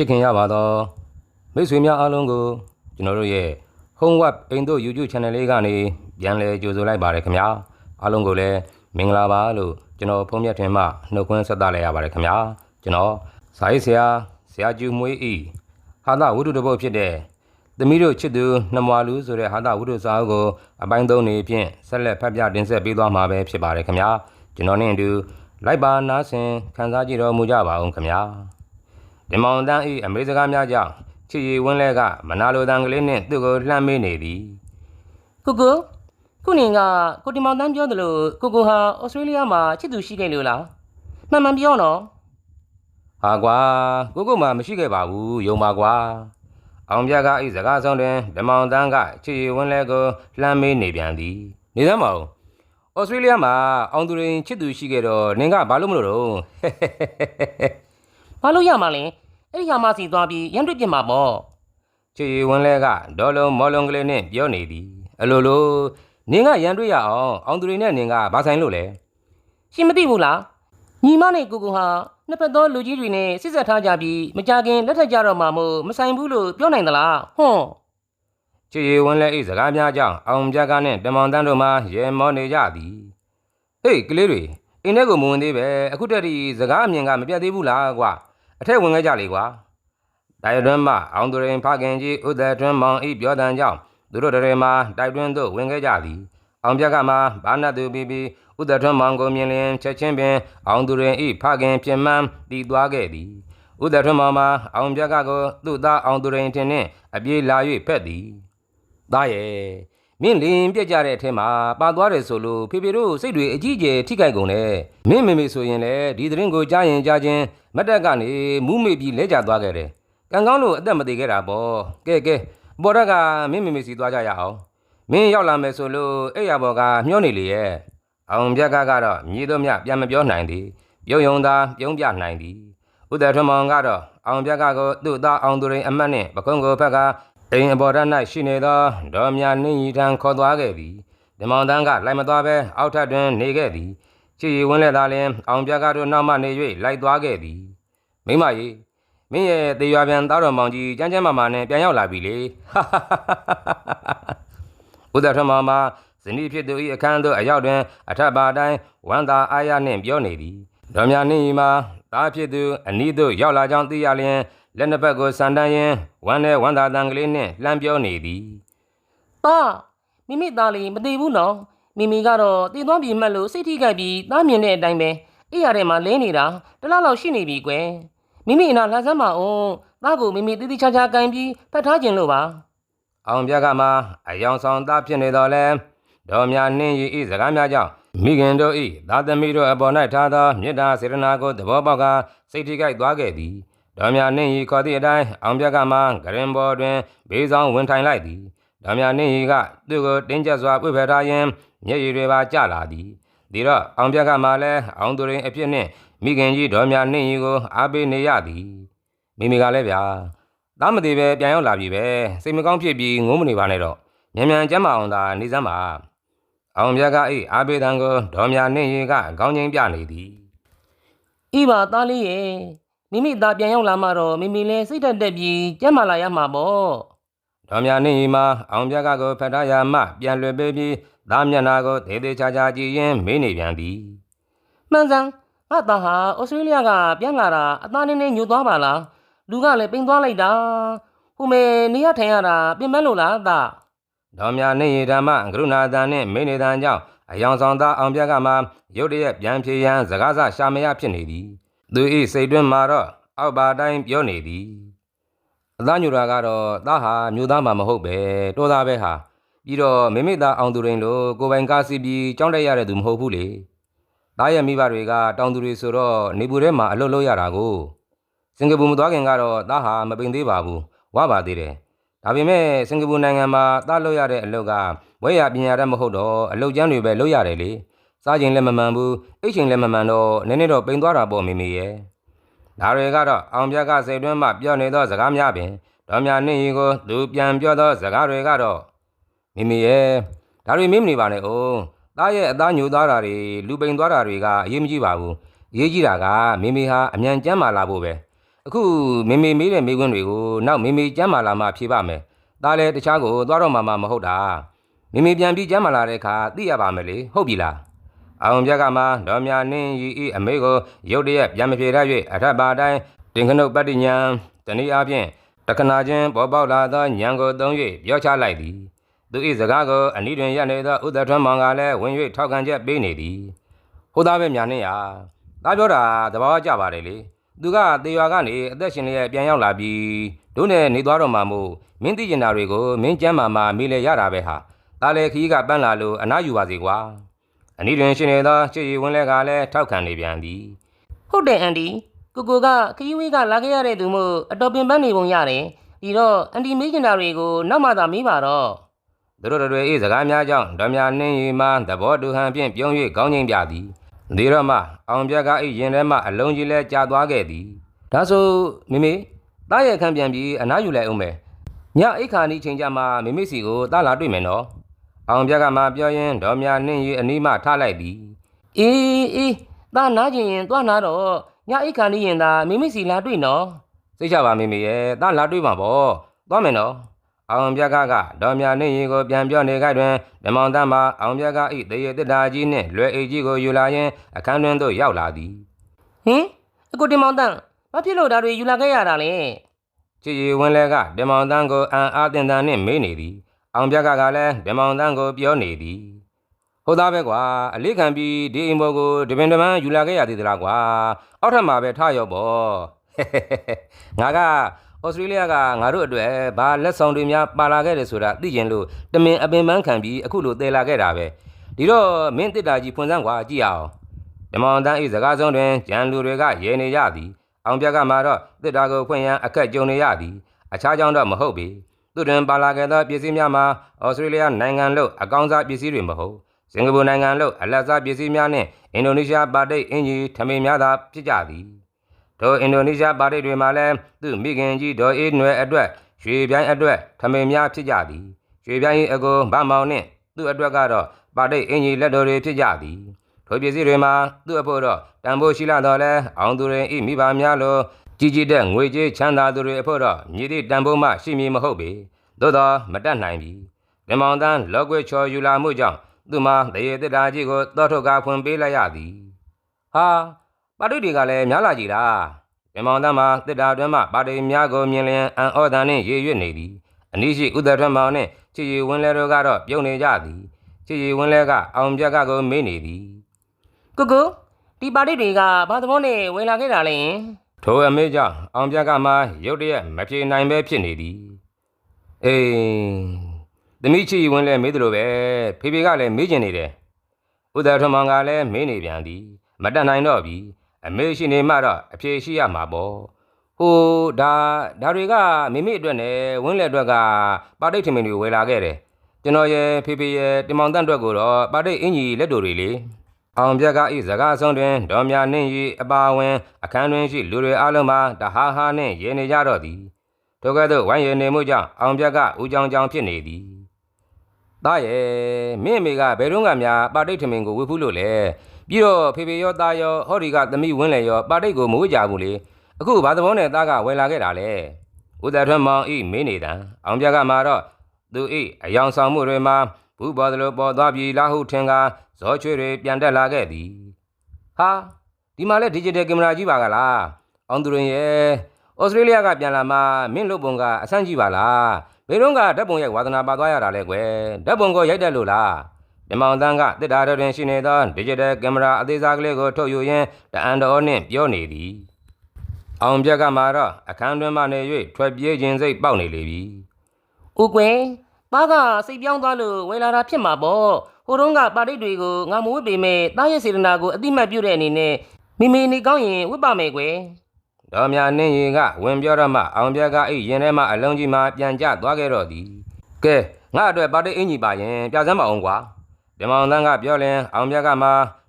ချစ်ခင်ရပါတော့မိတ်ဆွေများအားလုံးကိုကျွန်တော်တို့ရဲ့ Home Web အိမ်တို့ YouTube Channel လေးကနေပြန်လည်ကြိုဆိုလိုက်ပါတယ်ခင်ဗျာအားလုံးကိုလည်းမင်္ဂလာပါလို့ကျွန်တော်ဖုန်းမြတ်ထင်မှနှုတ်ခွန်းဆက်သလိုက်ရပါတယ်ခင်ဗျာကျွန်တော်စာရေးဆရာဆရာကျူမွေးဤဟာသဝိတုတပုတ်ဖြစ်တဲ့သမီးတို့ချစ်သူနှမွာလူဆိုတဲ့ဟာသဝိတုစာအုပ်ကိုအပိုင်းသုံးနေဖြင့်ဆက်လက်ဖတ်ပြတင်ဆက်ပေးသွားမှာပဲဖြစ်ပါတယ်ခင်ဗျာကျွန်တော်နဲ့အတူလိုက်ပါနားဆင်ခန်းစားကြည့်တော်မူကြပါအောင်ခင်ဗျာ ဒီမောင်တန်းဤအမေစကားများကြောင့်ချစ်ရီဝင်းလဲကမနာလိုတန်ကလေးနှင့်သူ့ကိုလှမ်းမေးနေသည်ကိုကိုခုနေကကိုတီမောင်တန်းပြောသလိုကိုကိုဟာဩစတြေးလျမှာချစ်သူရှိခဲ့လို့လားမှန်မှန်ပြောနော်ဟာကွာကိုကိုမှမရှိခဲ့ပါဘူးယုံပါကွာအောင်ပြကဤစကားဆုံးတွင်ဒီမောင်တန်းကချစ်ရီဝင်းလဲကိုလှမ်းမေးနေပြန်သည်နေသမ်းမအောင်ဩစတြေးလျမှာအောင်သူရင်ချစ်သူရှိခဲ့တော့နင်ကဘာလို့မလို့တော့ဘာလို့ရမှာလဲ အဲ့ဒီဟာမစီသွားပြီးရန်တွေ့ပြစ်မှာပေါ့ချစ်ရီဝင်းလဲကဒေါ်လုံးမော်လုံးကလေးနှင့်ပြောနေသည်အလိုလိုနင်ကရန်တွေ့ရအောင်အောင်သူရင်နဲ့နင်ကဘာဆိုင်လို့လဲရှင်မသိဘူးလားညီမနဲ့ကိုကိုဟာနှစ်ဖက်သောလူကြီးတွေနဲ့စစ်ဆက်ထားကြပြီးမကြခင်လက်ထပ်ကြတော့မှမို့မဆိုင်ဘူးလို့ပြောနိုင်သလားဟွန်းချစ်ရီဝင်းလဲဤစကားများကြောင့်အောင်ပြကနှင့်တမောင်တန်းတို့မှရဲမောနေကြသည်ဟေးကလေးတွေအင်းထဲကိုမဝင်သေးပဲအခုတည်းဒီစကားအမြင်ကမပြတ်သေးဘူးလားကွာ အထက်ဝင်ခဲ့ကြလေကွာတိုက်တွန်းမှအောင်သူရင်ဖခင်ကြီးဥဒထွန်းမောင်ဤပြောတန်ကြောင့်သူတို့တွေမှတိုက်တွန်းသို့ဝင်ခဲ့ကြသည်အောင်ပြကမှဘာနတ်သူပြီးပြီးဥဒထွန်းမောင်ကိုမြင်လျင်ချက်ချင်းပင်အောင်သူရင်ဤဖခင်ပြင်မှန်းတည်သွားခဲ့သည်ဥဒထွန်းမောင်မှာအောင်ပြကကိုသူ့သားအောင်သူရင်ထင်နှင့်အပြေးလာ၍ဖက်သည်သားရဲ့ မင်းလင်းပြက်ကြတဲ့အထက်မှာပါသွားတယ်ဆိုလို့ဖေဖေတို့စိတ်တွေအကြီးအကျယ်ထိခိုက်ကုန်တယ်မင်းမေမေဆိုရင်လည်းဒီသတင်းကိုကြားရင်ကြားချင်းမတ်တက်ကနေမူးမေပြီးလဲကျသွားခဲ့တယ်ကံကောင်းလို့အသက်မသေးခဲ့တာပေါ့ကဲကဲဘော်ရက်ကမင်းမေမေစီသွားကြရအောင်မင်းရောက်လာမယ်ဆိုလို့အဲ့ရဘော်ကမျောနေလေရဲ့အောင်ပြက်ကကတော့မြေတို့မြပြန်မပြောနိုင်သည်ပြုံယုံသာပြုံးပြနိုင်သည်ဥဒ္ဒထမောင်ကတော့အောင်ပြက်ကကိုသူ့သားအောင်သူရင်အမတ်နဲ့ပကုံးကိုဖက်က အိမ်အပေါ်ဓာတ်၌ရှိနေသောဒေါ်မြနှင်းရီထံခေါ်သွားခဲ့သည်ဒီမောင်တန်းကလိုက်မသွားပဲအောက်ထပ်တွင်နေခဲ့သည်ချီရီဝင်းလက်သာလျင်အောင်ပြကားတို့နောက်မှနေ၍လိုက်သွားခဲ့သည်မိမကြီးမင်းရဲ့တေရွာပြန်သားတော်မောင်ကြီးကြမ်းကြမ်းမာမာနဲ့ပြန်ရောက်လာပြီလေဥဒ္ဒထမမဇနီးဖြစ်သူ၏အခန်းသို့အရောက်တွင်အထက်ပါတိုင်းဝမ်းသာအားရနှင့်ပြောနေသည်ဒေါ်မြနှင်းရီမှာသားဖြစ်သူအနီးသို့ရောက်လာကြောင်းသိရလျင် လက်နှစ်ဖက်ကိုစန်တန်းရင်ဝမ်းနဲ့ဝမ်းသာတန်ကလေးနှင့်လှမ်းပြောနေသည်သားမိမိသားလေးမသေးဘူးနော်မိမိကတော့တည်သွားပြီမှတ်လို့စိတ်ထိခိုက်ပြီးသားမြင်တဲ့အတိုင်းပဲအိယာထဲမှာလင်းနေတာတစ်လားလောက်ရှိနေပြီကွယ်မိမိအနာလှမ်းစမ်းပါအောင်သားကိုမိမိတိတိကျကျကန်ပြီးဖတ်ထားခြင်းလို့ပါအောင်ပြကမှအယောင်ဆောင်သားဖြစ်နေတော်လဲဒေါ်များနှင်းရီဤစကားများကြောင့်မိခင်တို့ဤသာသမီတို့အပေါ်၌ထားသောမေတ္တာစေရနာကိုသဘောပေါက်ကစိတ်ထိခိုက်သွားခဲ့သည် ဒေါ်များနှင်းရီခေါ်သည့်အတိုင်းအောင်ပြကမှဂရင်ဘော်တွင်ဘေးဆောင်ဝင်ထိုင်လိုက်သည်ဒေါ်များနှင်းရီကသူ့ကိုတင်းကျပ်စွာပြစ်ဖက်ထားရင်းမျက်ရည်တွေပါကျလာသည်ဒီတော့အောင်ပြကမှလည်းအောင်သူရင်အဖြစ်နှင့်မိခင်ကြီးဒေါ်များနှင်းရီကိုအားပေးနေရသည်မိမိကလည်းဗျာသားမသေးပဲပြန်ရောက်လာပြီပဲစိတ်မကောင်းဖြစ်ပြီးငုံးမနေပါနဲ့တော့မြန်မြန်ကျမ်းမာအောင်သာနေစမ်းပါအောင်မြတ်ကအေးအာဘေတံကိုဒေါ်မြနှင်းရီကခေါင်းချင်းပြနေသည်ဤပါသားလေးရဲ့ မိမိသားပြန်ရောက်လာမှတော့မိမိလည်းစိတ်တက်တက်ပြီးကြမ်းမာလာရမှာပေါ့ဒေါ်မြနှင်းရီမှာအောင်မြတ်ကကိုဖတ်ထားရမှပြန်လွှဲပေးပြီးသားမျက်နာကိုဒေသေးချာချာကြည့်ရင်းမေးနေပြန်သည်မှန်စမ်းငါသားဟာဩစတြေးလျကပြန်လာတာအသားနည်းနည်းညှို့သွားပါလားလူကလည်းပိန်သွားလိုက်တာဟိုမေနေရထိုင်ရတာပြင်ပန်းလို့လားသားဒေါ်မြနှင်းရီဓမ္မကရုဏာတန်နှင့်မေးနေတန်ကြောင့်အယောင်ဆောင်သားအောင်မြတ်ကမှရုတ်တရက်ပြန်ဖြေရန်စကားစရှာမရဖြစ်နေသည် သူ၏စိတ်တွင်းမှာတော့အောက်ပါတိုင်းပြောနေသည်အသားညူတာကတော့သားဟာမျိုးသားမှမဟုတ်ပဲတော်သားပဲဟာပြီးတော့မိမိသားအောင်သူရင်လို့ကိုယ်ပိုင်ကားစီးပြီးကြောင်းတက်ရတဲ့သူမဟုတ်ဘူးလေသားရဲ့မိဘတွေကတောင်သူတွေဆိုတော့နေပူထဲမှာအလုပ်လုပ်ရတာကိုစင်ကာပူမသွားခင်ကတော့သားဟာမပင်သေးပါဘူးဝပါသေးတယ်ဒါပေမဲ့စင်ကာပူနိုင်ငံမှာသားလုပ်ရတဲ့အလုပ်ကဝဲရပညာတတ်မဟုတ်တော့အလုပ်ကျန်းတွေပဲလုပ်ရတယ်လေ စားချိန်လည်းမမှန်ဘူးအိတ်ချိန်လည်းမမှန်တော့နည်းနည်းတော့ပိန်သွားတာပေါ့မိမိရဲ့ဒါတွေကတော့အောင်ပြကစိတ်တွင်းမှပြောနေသောစကားများပင်ဒေါ်မြနှင်းရီကိုသူပြန်ပြောသောစကားတွေကတော့မိမိရဲ့ဒါတွေမင်းမနေပါနဲ့အောင်သားရဲ့အသားညိုသွားတာတွေလူပိန်သွားတာတွေကအရေးမကြီးပါဘူးအရေးကြီးတာကမိမိဟာအမြန်ကျန်းမာလာဖို့ပဲအခုမေမေမေးတဲ့မေးခွန်းတွေကိုနောက်မေမေကျမ်းမာလာမှဖြေပါမယ်ဒါလည်းတခြားကိုသွားတော့မှမမဟုတ်တာမေမေပြန်ပြီးကျမ်းမာလာတဲ့အခါသိရပါမယ်လေဟုတ်ပြီလား အောင်ပြက်ကမှဒေါ်မြနင်းရီဤအမေကိုရုတ်တရက်ပြန်မဖြေရ၍အထက်ပါတိုင်းတင်ခနုတ်ပတ္တိညာတနည်းအားဖြင့်တခဏချင်းပေါ်ပေါက်လာသောညံကိုသုံး၍ပြောချလိုက်သည်သူ၏စကားကိုအနီးတွင်ရပ်နေသောဥဒ္ဒထွန်းမောင်ကလည်းဝင်၍ထောက်ခံချက်ပေးနေသည်ဟုတ်သားပဲမြနင်းရာဒါပြောတာသဘာဝကျပါတယ်လေသူကတေရွာကနေအသက်ရှင်လျက်ပြန်ရောက်လာပြီးတို့နဲ့နေသွားတော့မှမို့မင်းသိကျင်တာတွေကိုမင်းကျမ်းမာမှာမေးလေရတာပဲဟာဒါလည်းခီးကပန်းလာလို့အနားယူပါစေကွာ အနီးတွင်ရှင်နေသောချစ်ရီဝင်းလက်ကလည်းထောက်ခံနေပြန်သည်ဟုတ်တယ်အန်ဒီကိုကိုကခရီးဝေးကလာခဲ့ရတဲ့သူမို့အတော်ပင်ပန်းနေပုံရတယ်ဒီတော့အန်ဒီမေးချင်တာတွေကိုနောက်မှသာမေးပါတော့သူတို့တို့၏စကားများကြောင့်ဓမြနှင်းရီမှသဘောတူဟန်ဖြင့်ပြုံး၍ကောင်းချင်းပြသည်ဒီတော့မှအောင်ပြက်က၏ရင်ထဲမှအလုံးကြီးလဲကြာသွားခဲ့သည်ဒါဆိုမိမိတားရဲ့ခံပြန်ပြီးအနားယူလိုက်အောင်မယ်ညအိတ်ခါနီးချိန်ကြမှာမိမိစီကိုတားလာတွေ့မယ်နော် အောင်ပြက်ကမှပြောရင်းဒေါ်မြနှင်းရီအနီးမှထားလိုက်သည်အေးအေးသားနားကျင်ရင်သွားနာတော့ညအိတ်ခါနေရင်သာမိမိစီလာတွေ့နော်စိတ်ချပါမိမိရဲ့တားလာတွေ့မှာပေါ့သွားမယ်နော်အောင်ပြက်ကကဒေါ်မြနှင်းရီကိုပြန်ပြောနေခိုက်တွင်ဓမောင်တန်းမှအောင်ပြက်က၏တရေတစ်တာကြီးနှင့်လွယ်အိတ်ကြီးကိုယူလာရင်းအခန်းတွင်သို့ရောက်လာသည်ဟင်အကိုတင်မောင်တန်းဘာဖြစ်လို့ဒါတွေယူလာခဲ့ရတာလဲချစ်ရီဝင်းလဲကဓမောင်တန်းကိုအံအားတင်တန်းနှင့်မေးနေသည် အောင်ပြက်ကကလည်းဓမောင်တန်းကိုပြောနေသည်ဟုတ်သားပဲကွာအလေးခံပြီးဒီအိမ်ဘောကိုတပင်တပန်းယူလာခဲ့ရသေးသလားကွာအောက်ထပ်မှာပဲထားရောပေါ့ငါကဩစတြေးလျကငါတို့အတွက်ဘာလက်ဆောင်တွေများပါလာခဲ့တယ်ဆိုတာသိကျင်လို့တမင်အပင်ပန်းခံပြီးအခုလိုတည်လာခဲ့တာပဲဒီတော့မင်းတစ်တာကြီးဖွင့်စမ်းကွာကြည့်အောင်ဓမောင်တန်းဤစကားဆုံးတွင်ဂျန်လူတွေကရေနေရသည်အောင်ပြက်ကမှတော့တစ်တာကိုဖွင့်ရန်အခက်ကြုံနေရသည်အခြားကြောင့်တော့မဟုတ်ပေ သူတွင်ပါလာခဲ့သောပစ္စည်းများမှာဩစတြေးလျနိုင်ငံလို့အကောင်းစားပစ္စည်းတွေမဟုတ်စင်ကာပူနိုင်ငံလို့အလက်စားပစ္စည်းများနှင့်အင်ဒိုနီးရှားပါတိတ်အင်ဂျီထမင်းများသာဖြစ်ကြသည်ထိုအင်ဒိုနီးရှားပါတိတ်တွေမှာလည်းသူမိခင်ကြီးဒေါ်အေးနွယ်အတွက်ရွှေပြိုင်းအတွက်ထမင်းများဖြစ်ကြသည်ရွှေပြိုင်း၏အကိုဗမောင်နှင့်သူ့အတွက်ကတော့ပါတိတ်အင်ဂျီလက်တော်တွေဖြစ်ကြသည်ထိုပစ္စည်းတွေမှာသူ့အဖို့တော့တန်ဖိုးရှိလာတော့လဲအောင်သူရင်ဤမိဘများလို ကြီးကြီးတဲ့ငွေကြေးချမ်းသာသူတွေအဖို့တော့မြည်သည့်တန်ဖိုးမှရှိမည်မဟုတ်ပေသို့တော့မတတ်နိုင်ပြီဓမ္မောင်တန်းလောကွေချော်ယူလာမှုကြောင့်သူမှာတရေတစ်တာကြီးကိုတောထုတ်ကာဖွင့်ပေးလိုက်ရသည်ဟာပါတိတ်တွေကလည်းများလာကြည်လားဓမ္မောင်တန်းမှာတစ်တာတွင်မှပါတိတ်များကိုမြင်လျင်အံ့ဩတန်နှင့်ရေရွတ်နေသည်အနည်းရှိဥဒ္ဒထွန်းမောင်နှင့်ချစ်ရီဝင်းလဲတို့ကတော့ပြုံနေကြသည်ချစ်ရီဝင်းလဲကအောင်ပြက်ကကိုမေးနေသည်ကိုကိုဒီပါတိတ်တွေကဘာသဘောနဲ့ဝင်လာခဲ့တာလဲ ထိုအမေကြောင့်အောင်ပြကမှရုတ်တရက်မပြေနိုင်ပဲဖြစ်နေသည်အေးသမီးချီဝင်လဲမေးတယ်လို့ပဲဖေဖေကလည်းမေးကျင်နေတယ်ဥဒ္ဒထမောင်ကလည်းမေးနေပြန်သည် မတတ်နိုင်တော့ပြီအမေရှိနေမှတော့အဖြေရှိရမှာပေါ့ဟိုဒါဒါတွေကမိမိအတွက်နဲ့ဝင်းလက်အတွက်ကပါတိတ်ထမင်းတွေဝယ်လာခဲ့တယ်ကျွန်တော်ရဲ့ဖေဖေရဲ့တင်မောင်တန့်အတွက်ကိုတော့ပါတိတ်အင်ကြီးလက်တို့တွေလေ အောင်ပြက်ကဤစကားဆုံးတွင်ဒေါ်မြနှင့်ဤအပါဝင်အခန်းတွင်ရှိလူတွေအလုံးမှာတဟာဟာနှင့်ရေနေကြတော့သည်ထိုကဲ့သို့ဝိုင်းရနေမှုကြောင့်အောင်ပြက်ကဦးကြောင်ကြောင်ဖြစ်နေသည်။သားရဲ့မင်းအမေကဘယ်တော့မှများပါတိတ်ထမင်းကိုဝေဖူးလို့လေပြီးတော့ဖေဖေရောသားရောဟောဒီကသမီးဝင်းလေရောပါတိတ်ကိုမဝေ့ကြဘူးလေအခုဘာသဘောနဲ့သားကဝယ်လာခဲ့တာလေဦးသက်ထွန်းမောင်ဤမင်းနေတံအောင်ပြက်ကမှာတော့သူဤအယောင်ဆောင်မှုတွေမှာဘူးပေါ်သလိုပေါ်သွားပြီလားဟုထင်ကား ဇောချွေတွေပြန်တက်လာခဲ့သည်ဟာဒီမှာလဲ digital camera ကြီးပါကလားအောင်သူရင်ရဲ့ဩစတြေးလျကပြန်လာမှမင်းလုပ်ပုံကအဆန်းကြီးပါလားဘယ်တော့ကဓာတ်ပုံရိုက်ဝါသနာပါသွားရတာလဲကွယ်ဓာတ်ပုံကိုရိုက်တက်လို့လားဓမ္မောင်တန်းကတစ်တာတော်တွင်ရှိနေသော digital camera အသေးစားကလေးကိုထုတ်ယူရင်းတအန်တော်နှင့်ပြောနေသည်အောင်ပြက်ကမှတော့အခန်းတွင်မှနေ၍ထွက်ပြေးခြင်းစိတ်ပေါက်နေလေပြီ။ဦးကွယ်သားကစိတ်ပြောင်းသွားလို့ဝင်လာတာဖြစ်မှာပေါ့။ဟို တုန်းကပါတိတ်တွေကိုငါမဝစ်ပေမဲ့သားရဲ့စေတနာကိုအတိမတ်ပြုတဲ့အနေနဲ့မိမိနေကောင်းရင်ဝစ်ပါမယ်ကွယ်။ဒေါ်မြနှင်းရီကဝင်ပြောတော့မှအောင်ပြက်ကအိရင်ထဲမှအလုံးကြီးမှပြန်ကျသွားခဲ့တော့သည်ကဲငါအတွက်ပါတိတ်အင်ကြီးပါရင်ပြစမ်းပါအောင်ကွာဓမ္မောင်တန်းကပြောလင်အောင်ပြက်ကမှ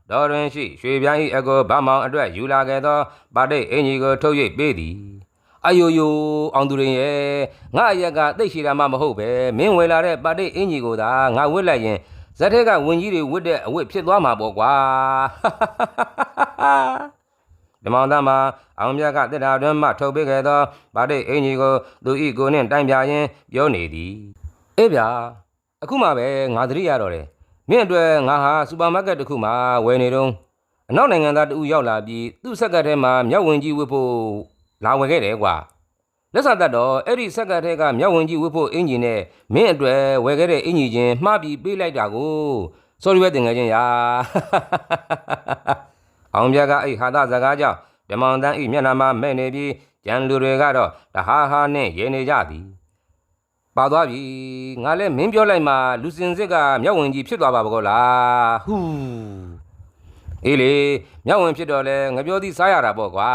ဒေါ်ရင်ရှိရွှေပြိုင်းဤအကိုဗမောင်အတွက်ယူလာခဲ့သောပါတိတ်အင်ကြီးကိုထုတ်၍ပေးသည်အယိုယိုအောင်သူရင်ရဲ့ငါအရက်ကသိတ်ရှိတာမှမဟုတ်ပဲမင်းဝင်လာတဲ့ပါတိတ်အင်ကြီးကိုသာငါဝစ်လိုက်ရင် ဇက်ထက်ကဝင်ကြီးတွေဝစ်တဲ့အဝစ်ဖြစ်သွားမှာပေါ့ကွာဓမ္မောင်သားမှာအောင်မြတ်ကတစ်တာတွင်မှထုတ်ပေးခဲ့သောဗာဒိတ်အင်ကြီးကိုသူဤကိုနှင့်တိုင်ပြရင်းပြောနေသည်အေးဗျာအခုမှပဲငါသတိရတော့တယ်မင်းအတွက်ငါဟာစူပါမားကတ်တစ်ခုမှာဝယ်နေတော့အနောက်နိုင်ငံသားတဦးရောက်လာပြီးသူ့ဆက်ကတ်ထဲမှာမြောက်ဝင်ကြီးဝတ်ဖို့လာဝယ်ခဲ့တယ်ကွာ လက်ဆက်သက်တော့အဲ့ဒီဆက်ကတ်ထဲကမြောက်ဝင်ကြီးဝတ်ဖို့အင်ဂျင်နဲ့မင်းအတွက်ဝယ်ခဲ့တဲ့အင်ဂျင်ချင်းမှားပြီးပေးလိုက်တာကို sorry ပဲတင်ငယ်ချင်းရာအောင်ပြကအဲ့ဟာသစကားကြောင့်ဓမ္မောင်တန်းဤမျက်နှာမှာမဲ့နေပြီးကြံလူတွေကတော့တဟားဟာနဲ့ရဲနေကြသည်ပါသွားပြီငါလည်းမင်းပြောလိုက်မှလူစင်စစ်ကမြောက်ဝင်ကြီးဖြစ်သွားပါဘကောလားဟူးအေးလေမြောက်ဝင်ဖြစ်တော့လဲငါပြောသည်စားရတာပေါ့ကွာ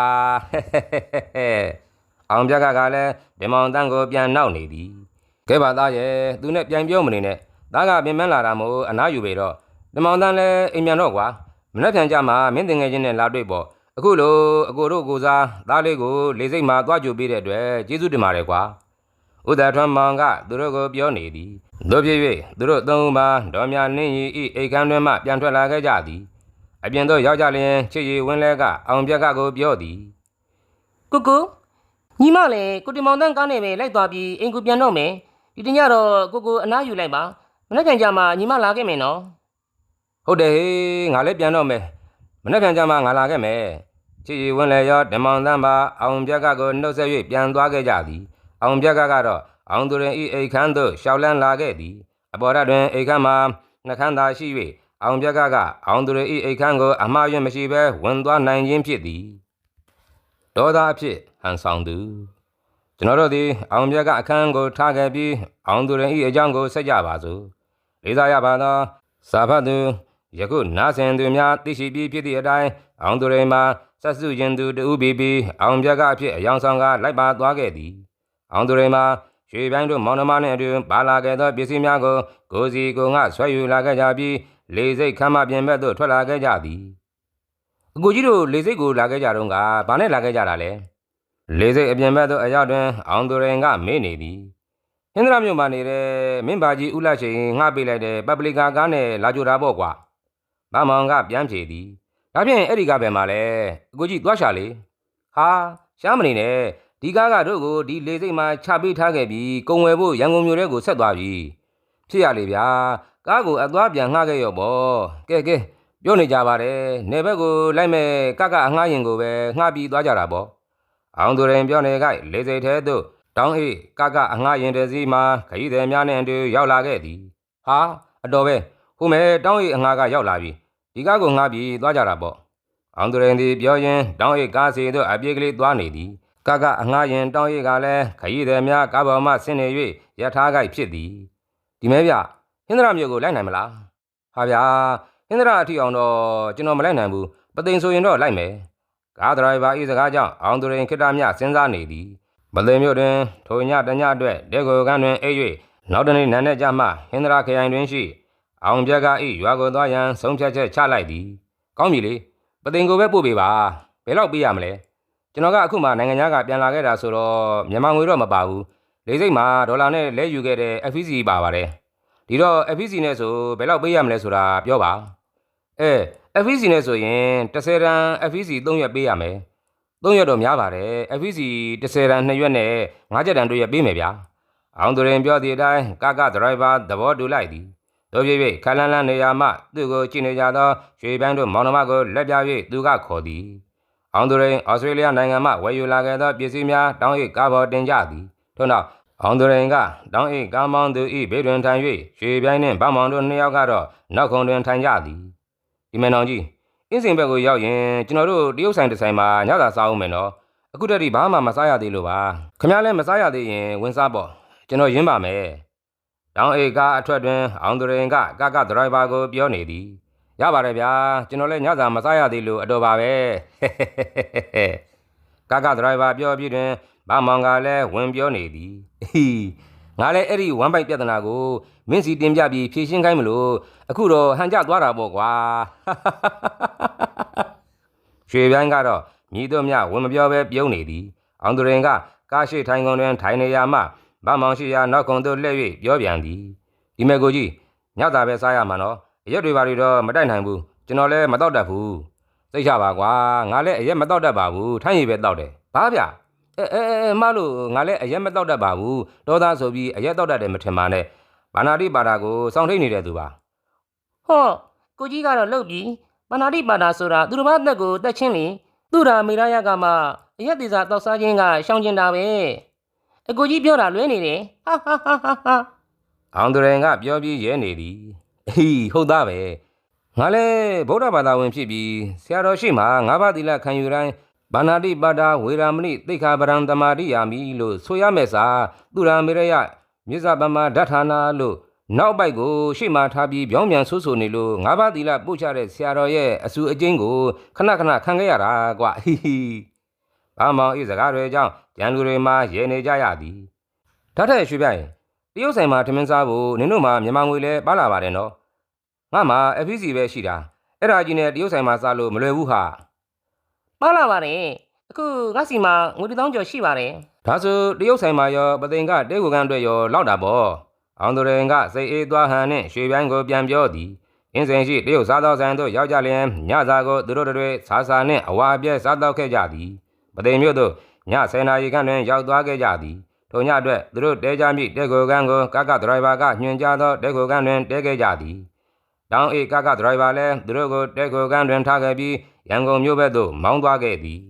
အောင်ပြကကလည်းဓမ္မောင်တန်းကိုပြန်နောက်နေသည်ကဲပါသားရဲ့သူနဲ့ပြန်ပြောမနေနဲ့သားကပြင်ပန်းလာတာမို့အနားယူပေတော့ဓမ္မောင်တန်းလည်းအိမ်ပြန်တော့ကွာမနှက်ပြန်ကြမှာမင်းတင်ငယ်ချင်းနဲ့လာတွေ့ပေါ့အခုလိုအကိုတို့ကိုစားသားလေးကိုလေစိတ်မှာသွားကြိုပေးတဲ့အတွက်ကျေးဇူးတင်ပါတယ်ကွာဥဒထွန်းမောင်ကသူတို့ကိုပြောနေသည်တို့ဖြစ်၍သူတို့သုံးဦးမှာဒေါ်မြနင်းရီဤအိတ်ခမ်းတွင်မှပြန်ထွက်လာခဲ့ကြသည်အပြင်သို့ရောက်ကြလျင်ချစ်ရီဝင်းလဲကအောင်ပြက်ကကိုပြောသည်ကိုကို ညီမလည်းကိုတင်မောင်တန်းကားနဲ့ပဲလိုက်သွားပြီးအိမ်ကိုပြန်တော့မယ်ဒီတညတော့ကိုကိုအနားယူလိုက်ပါမနေ့ကကြမှာညီမလာခဲ့မယ်နော်ဟုတ်တယ်ဟေးငါလည်းပြန်တော့မယ်မနှက်ပြန်ကြမှာငါလာခဲ့မယ်ချစ်ရီဝင်းလဲရောဓမ္မောင်သန်းပါအောင်ပြက်ကကိုနှုတ်ဆက်၍ပြန်သွားခဲ့ကြသည်အောင်ပြက်ကကတော့အောင်သူရင်ဤအိတ်ခမ်းသို့ရှောက်လန်းလာခဲ့သည်အပေါ်ဓာတ်တွင်အိတ်ခမ်းမှာနှခမ်းသာရှိ၍အောင်ပြက်ကကအောင်သူရင်ဤအိတ်ခမ်းကိုအမှားယွင်းမရှိဘဲဝင်သွားနိုင်ခြင်းဖြစ်သည် ဒေါသအဖြစ်ဟန်ဆောင်သူကျွန်တော်တို့သည်အောင်ပြက်ကအခန်းကိုထားခဲ့ပြီးအောင်သူရင်ဤအကြောင်းကိုဆက်ကြပါစို့လေးစားရပါသောစာဖတ်သူယခုနားဆင်သူများသိရှိပြီးဖြစ်သည့်အတိုင်းအောင်သူရင်မှာဆက်စုခြင်းသူတူပြီးပြီးအောင်ပြက်ကအဖြစ်အယောင်ဆောင်ကလိုက်ပါသွားခဲ့သည်အောင်သူရိန်မှာရွှေပိုင်းတို့မောင်နှမနှင့်အတူပါလာခဲ့သောပစ္စည်းများကိုကိုစီကိုငှဆွဲယူလာခဲ့ကြပြီးလေစိတ်ခမ်းမပြင်ဘက်သို့ထွက်လာခဲ့ကြသည် အကိုကြီးတို့လေစိတ်ကိုလာခဲ့ကြတော့ကဘာနဲ့လာခဲ့ကြတာလဲလေစိတ်အပြင်ဘက်သို့အရောက်တွင်အောင်သူရိန်ကမေးနေသည်ဟင်္ဒရာမြို့မှာနေတဲ့မင်းဘာကြီးဦးလရှိန်ငှပေးလိုက်တဲ့ပပလီကာကားနဲ့လာကြတာပေါ့ကွာမမောင်ကပြန်ဖြေသည်ဒါဖြင့်အဲ့ဒီကဘယ်မှာလဲအကိုကြီးသွားရှာလေဟာရှားမနေနဲ့ဒီကားကတို့ကိုဒီလေစိတ်မှာချပေးထားခဲ့ပြီးကုံဝယ်ဖို့ရန်ကုန်မြို့ထဲကိုဆက်သွားပြီဖြစ်ရလေဗျာကားကိုအသွားပြန်ငှားခဲ့ရောပေါ့ကဲကဲ ပြောနေကြပါတယ်နေဘက်ကိုလိုက်မဲ့ကကအငှားရင်ကိုပဲငှားပြီးသွားကြတာပေါ့အောင်သူရင်ပြောနေကလေစိတ်ထဲသို့တောင်းအေးကကအငှားရင်တစည်းမှာခရီးသည်များနဲ့အတူရောက်လာခဲ့သည်ဟာအတော်ပဲဟိုမဲတောင်းအေးအငှားကရောက်လာပြီဒီကားကိုငှားပြီးသွားကြတာပေါ့အောင်သူရင်သည်ပြောရင်တောင်းအေးကားစီသို့အပြေးကလေးသွားနေသည်ကကအငှားရင်တောင်းရိပ်ကလည်းခရီးသည်များကားပေါ်မှဆင်းနေ၍ရထားကြိုက်ဖြစ်သည်ဒီမဲဗျဟင်္ဒရာမြို့ကိုလိုက်နိုင်မလားဟာဗျာ ဟင်္ဒရာအထီအောင်တော့ကျွန်တော်မလိုက်နိုင်ဘူးပသိမ်ဆိုရင်တော့လိုက်မယ်ကားဒရိုင်ဘာဤစကားကြောင့်အောင်သူရင်ခိတ္တမြစဉ်းစားနေသည်ပသိမ်မြို့တွင်ထိုညတညအတွက်ဒေကိုကန်းတွင်အိပ်၍နောက်တနေ့နန်းနဲ့ကြမှဟင်္ဒရာခရိုင်တွင်ရှိ အောင်ပြက်ကဤရွာကိုသွားရန်ဆုံးဖြတ်ချက်ချလိုက်သည်ကောင်းပြီလေပသိမ်ကိုပဲပို့ပေးပါဘယ်တော့ပေးရမလဲကျွန်တော်ကအခုမှနိုင်ငံသားကပြန်လာခဲ့တာဆိုတော့မြန်မာငွေတော့မပါဘူးလေစိတ်မှာဒေါ်လာနဲ့လဲယူခဲ့တဲ့ FEC ပါပါတယ်ဒီတော့ FEC နဲ့ဆိုဘယ်လောက်ပေးရမလဲဆိုတာပြောပါ အဲ FEC နဲ့ဆိုရင်10ရန် FEC 3ရက်ပေးရမယ်3ရက်တော့များပါတယ် FEC 10ရန်2ရက်နဲ့5ချက်တန်2ရက်ပေးမယ်ဗျာအောင်သူရင်ပြောသည့်အတိုင်းကကဒရိုင်ဘာသဘောတူလိုက်သည်တို့ပြည့်ပြည့်ခလန်းလန်းနေရာမှသူ့ကိုကြည့်နေကြသောရွှေပိုင်းတို့မောင်နှမကိုလက်ပြ၍သူကခေါ်သည်အောင်သူရိန်ဩစတြေးလျနိုင်ငံမှဝယ်ယူလာခဲ့သောပစ္စည်းများတောင်း၏ကားပေါ်တင်ကြသည်ထို့နောက်အောင်သူရိန်ကတောင်း၏ကားမောင်းသူ၏ဘေးတွင်ထိုင်၍ရွှေပြိုင်းနှင့်ဗမောင်တို့နှစ်ယောက်ကတော့နောက်ခုံတွင်ထိုင်ကြသည် ဒီမန်တော်ကြီးအင်းစင်ဘက်ကိုရောက်ရင်ကျွန်တော်တို့တရုတ်ဆိုင်တစ်ဆိုင်မှာညသာစားအောင်မယ်နော်အခုတည်းကဘာမှမစားရသေးလို့ပါခမရလည်းမစားရသေးရင်ဝင်စားပေါ့ကျွန်တော်ရင်းပါမယ်တောင်း၏ကားအထွက်တွင်အောင်သူရိန်ကကကဒရိုင်ဘာကိုပြောနေသည်ရပါတယ်ဗျာကျွန်တော်လည်းညစာမစားရသေးလို့အတော်ပါပဲကကဒရိုင်ဘာပြောပြီးတွင်ဗမောင်ကလည်းဝင်ပြောနေသည်ဟီး ငါလည်းအဲ့ဒီဝမ်ပိုက်ပြဿနာကိုမင်းစီတင်ပြပြီးဖြေရှင်းခိုင်းမလို့အခုတော့ဟန်ကြသွားတာပေါ့ကွာရွှေပြိုင်းကတော့မြည်တို့မြဝင်မပြောပဲပြုံးနေသည်အောင်သူရင်ကကားရှိထိုင်ကုန်တွင်ထိုင်နေရမှဗမောင်ရှိရာနောက်ခုံသို့လှည့်၍ပြောပြန်သည်ဒီမဲ့ကိုကြီးညတာပဲစားရမှာနော်အရက်တွေပါတွေတော့မတိုက်နိုင်ဘူးကျွန်တော်လည်းမတော့တတ်ဘူးစသိချပါကွာငါလည်းအရက်မတော့တတ်ပါဘူးထိုင်းရည်ပဲတောက်တယ်ဘာဗျ အဲအဲအဲမလို့ငါလည်းအရက်မတော့တတ်ပါဘူးဒေါသဆိုပြီးအရက်တော့တတ်တယ်မထင်ပါနဲ့ဘာနာတိပါတာကိုစောင့်ထိန်နေတဲ့သူပါဟောကိုကြီးကတော့လှုပ်ပြီးပဏာတိပါတာဆိုတာသူတစ်ပါးအသက်ကိုတက်ချင်းလေသူ့ရာမေရယကမှအရက်သေးစာတောက်စားခြင်းကရှောင်ကျင်တာပဲအကိုကြီးပြောတာလွဲနေတယ်ဟာဟာဟာဟာဟာအောင်သူရင်ကပြောပြီးရဲနေသည်ဟီးဟုတ်သားပဲငါလည်းဗုဒ္ဓဘာသာဝင်ဖြစ်ပြီးဆရာတော်ရှိမှငါးပါးသီလခံယူတိုင်း ဘာနာတိပါဒဝေရာမဏိသိက္ခာပရံတမာတိယာမိလို့ဆိုရမယ်စာသူရာမေရယမြစ္ဆပမဓာဌာနာလို့နောက်ပိုက်ကိုရှေ့မှာထားပြီးပြောင်းပြန်ဆူဆူနေလို့ငါးပါးသီလပို့ချတဲ့ဆရာတော်ရဲ့အဆူအကျဉ်းကိုခဏခဏခံခဲ့ရတာကွာဟီဟီဘာမောင်ဤစကားတွေကြောင့်ကြံလူတွေမှာရဲနေကြရသည်ဓာတ်ထက်ရွှေပြိုင်တရုတ်ဆိုင်မှာထမင်းစားဖို့နင်တို့မှာမြန်မာငွေလဲပါလာပါတယ်နော်ငါမှာ FPC ပဲရှိတာအဲ့ဒါကြီးနဲ့တရုတ်ဆိုင်မှာစားလို့မလွယ်ဘူးဟာ ပါလာပါတယ်အခုငါစီမှာငွေတစ်သောင်းကျော်ရှိပါတယ်ဒါဆိုတရုတ်ဆိုင်မှာရောပသိင်ကတဲကိုကန်းအတွက်ရောလောက်တာပေါ့အောင်သူရင်ကစိတ်အေးသွားဟန်နဲ့ရွှေပြိုင်းကိုပြန်ပြောသည်အင်းစင်ရှိတရုတ်စားသောဆိုင်သို့ရောက်ကြလျင်ညစာကိုသူတို့တွေစားစားနဲ့အဝါပြဲစားတော့ခဲ့ကြသည်ပသိင်မြို့သို့ည10နာရီခန့်တွင်ရောက်သွားခဲ့ကြသည်ထိုညအတွက်သူတို့တဲကြမိတဲကိုကန်းကိုကကဒရိုင်ဘာကညွှန်ကြားသောတဲကိုကန်းတွင်တဲခဲ့ကြသည် တောင်အေကကဒရိုင်ဘာလည်းသူတို့ကိုတဲကိုကန်တွင်ထားခဲ့ပြီးရန်ကုန်မြို့ဘက်သို့မောင်းသွားခဲ့သည်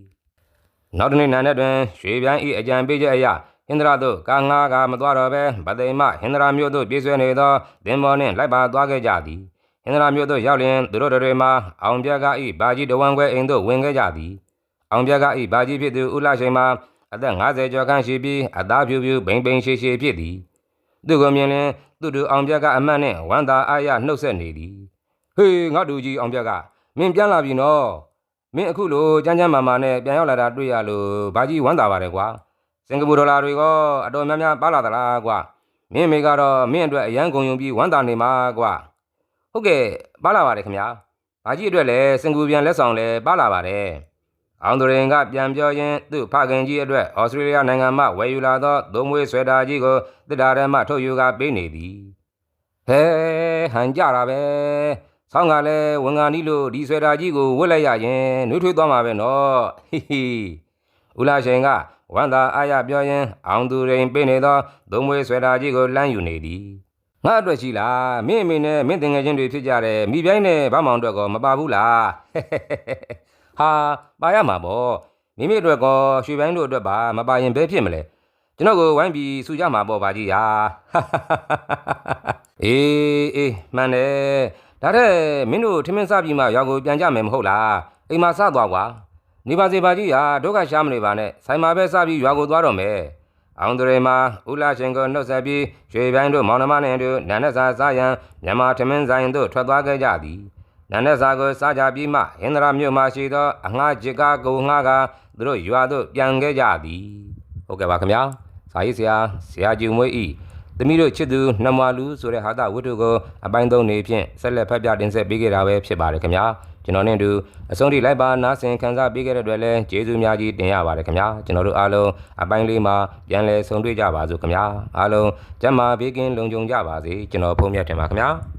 နောက်တစ်နေ့နာနဲ့တွင်ရွှေပြိုင်းဤအကြံပေးချက်အရဟင်္ဒရာသို့ကာငါးကမသွားတော့ဘဲဗသိမ်မဟင်္ဒရာမြို့သို့ပြေးဆွဲနေသောသင်္ဘောနှင့်လိုက်ပါသွားခဲ့ကြသည်ဟင်္ဒရာမြို့သို့ရောက်လျင်သူတို့တွေမှာအောင်ပြက်ကဤဘာကြီးတဝန်ခွဲအိမ်သို့ဝင်ခဲ့ကြသည်အောင်ပြက်ကဤဘာကြီးဖြစ်သူဥလရှိန်မှာအသက်50ကျော်ခန့်ရှိပြီးအသားဖြူဖြူဘိမ့်ဘိမ့်ရှိရှိဖြစ်သည် သူကိုမြင်လျင်သူတို့အောင်ပြက်ကအမတ်နှင့်ဝမ်းသာအားရနှုတ်ဆက်နေသည်ဟေးငါတူကြီးအောင်ပြက်ကမင်းပြန်လာပြီနော်မင်းအခုလိုကြမ်းကြမ်းမာမာနဲ့ပြန်ရောက်လာတာတွေ့ရလို့ဘာကြီးဝမ်းသာပါတယ်ကွာစင်ကာပူဒေါ်လာတွေကအတော်များများပါလာသလားကွာမင်းမေကတော့မင်းအတွက်အရန်ကုန်ယုံပြီးဝမ်းသာနေမှာကွာဟုတ်ကဲ့ပါလာပါတယ်ခင်ဗျာဘာကြီးအတွက်လည်းစင်ကာပူပြန်လက်ဆောင်လည်းပါလာပါတယ် အောင်သူရင်ကပြန်ပြောရင်းသူ့ဖခင်ကြီးအတွက်ဩစတြေးလျနိုင်ငံမှဝယ်ယူလာသောသုံးမွေးဆွဲတာကြီးကိုတစ်တာထဲမှထုတ်ယူကပေးနေသည်ဟဲဟန်ကြတာပဲဆောင်းကလည်းဝင်ငါနီးလို့ဒီဆွဲတာကြီးကိုဝတ်လိုက်ရရင်နှွေးထွေးသွားမှာပဲနော်ဟိဟိဦးလာရှင်ကဝန္တာအာရပြောရင်အောင်သူရင်ပြနေသောသုံးမွေးဆွဲတာကြီးကိုလမ်းယူနေသည်ငါအတွက်ရှိလားမင်းအမေနဲ့မင်းတင်ငယ်ချင်းတွေဖြစ်ကြတယ်မိပြိုင်းနဲ့ဗမောင်အတွက်ကောမပါဘူးလား ဟာပါရမှာပေါ့မိမိအတွက်ကောရွှေပိုင်းတို့အတွက်ပါမပါရင်ဘယ်ဖြစ်မလဲကျွန်တော်ကိုဝိုင်းပြီးစူကြမှာပေါ့ပါကြီးဟာအေးအေးမှန်တယ်ဒါတဲ့မင်းတို့ထမင်းစားပြီးမှရောက်ကိုပြန်ကြမယ်မဟုတ်လားအိမ်မှာစသွားကွာနေပါစေပါကြီးဟာဒုက္ခရှားမနေပါနဲ့ဆိုင်မှာပဲစပြီးရွာကိုသွားတော့မယ်အောင်သူရိမှာဦးလာရှင်ကိုနှုတ်ဆက်ပြီးရွှေပြိုင်းတို့မောင်နှမနှင့်တို့နန်းနက်စာစားရန်မြန်မာထမင်းဆိုင်သို့ထွက်သွားခဲ့ကြသည် နန်းနက်စာကိုစားကြပြီးမှဟင်္ဒရာမြို့မှာရှိသောအငှားจิกာကိုငှားကသူတို့ရွာသို့ပြန်ခဲ့ကြသည်ဟုတ်ကဲ့ပါခင်ဗျာစာရေးဆရာဆရာကျူမွေးဤသမီးတို့ချစ်သူနှမလူဆိုတဲ့ဟာတာဝတ္ထုကိုအပိုင်းသုံးနေဖြင့်ဆက်လက်ဖတ်ပြတင်ဆက်ပေးခဲ့တာပဲဖြစ်ပါတယ်ခင်ဗျာကျွန်တော်နဲ့အတူအဆုံးထိလိုက်ပါနားဆင်ခံစားပေးခဲ့တဲ့အတွက်လည်းကျေးဇူးများကြီးတင်ရပါတယ်ခင်ဗျာကျွန်တော်တို့အားလုံးအပိုင်းလေးမှာပြန်လည်ဆုံတွေ့ကြပါစို့ခင်ဗျာအားလုံးကျမ်းမာဘေးကင်းလုံခြုံကြပါစေကျွန်တော်ဖုန်းမြတ်တင်ပါခင်ဗျာ